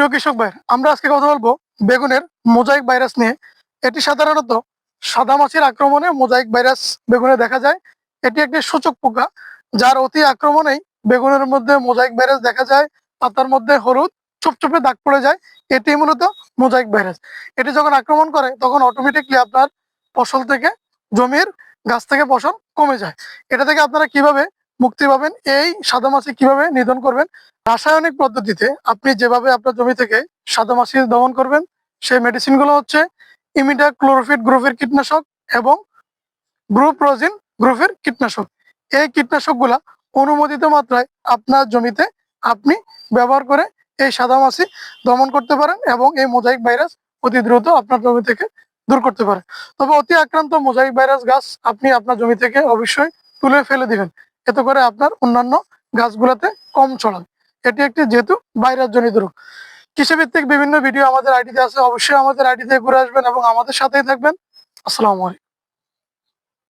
প্রিয় কৃষক ভাই, আমরা আজকে কথা বলব বেগুনের মোজাইক ভাইরাস নিয়ে। এটি সাধারণত সাদা মাছির আক্রমণে মোজাইক ভাইরাস বেগুনে দেখা যায়। এটি একটি সূচক পোকা, যার অতি আক্রমণেই বেগুনের মধ্যে মোজাইক ভাইরাস দেখা যায় পাতার মধ্যে হলুদ, চুপচুপে দাগ পড়ে যায়। এটি মূলত মোজাইক ভাইরাস। এটি যখন আক্রমণ করে, তখন অটোমেটিকলি আপনার ফসল থেকে জমির গাছ থেকে ফসল কমে যায়। এটা থেকে আপনারা কীভাবে মুক্তি পাবেন। এই সাদা মাছি কীভাবে নিধন করবেন? রাসায়নিক পদ্ধতিতে আপনি যেভাবে আপনার জমি থেকে সাদা মাছি দমন করবেন, সেই মেডিসিনগুলো হচ্ছে ইমিডা ক্লোরোফিট গ্রুপের কীটনাশক এবং গ্রুপ রোজিন গ্রুপের কীটনাশক। এই কীটনাশকগুলা অনুমোদিত মাত্রায় আপনার জমিতে আপনি ব্যবহার করে এই সাদা মাছি দমন করতে পারেন এবং এই মোজাইক ভাইরাস অতি দ্রুত আপনার জমি থেকে দূর করতে পারেন তবে অতি আক্রান্ত মোজাইক ভাইরাস গাছ আপনি আপনার জমি থেকে অবশ্যই তুলে ফেলে দিবেন। এতে করে আপনার অন্যান্য গাছগুলোতে কম ছড়ান এটি একটি যেহেতু বাইরের জনিত রোগ। কৃষিভিত্তিক বিভিন্ন ভিডিও আমাদের আইডিতে আছে। অবশ্যই আমাদের আইডিতে ঘুরে আসবেন এবং আমাদের সাথেই থাকবেন। আসসালামু আলাইকুম।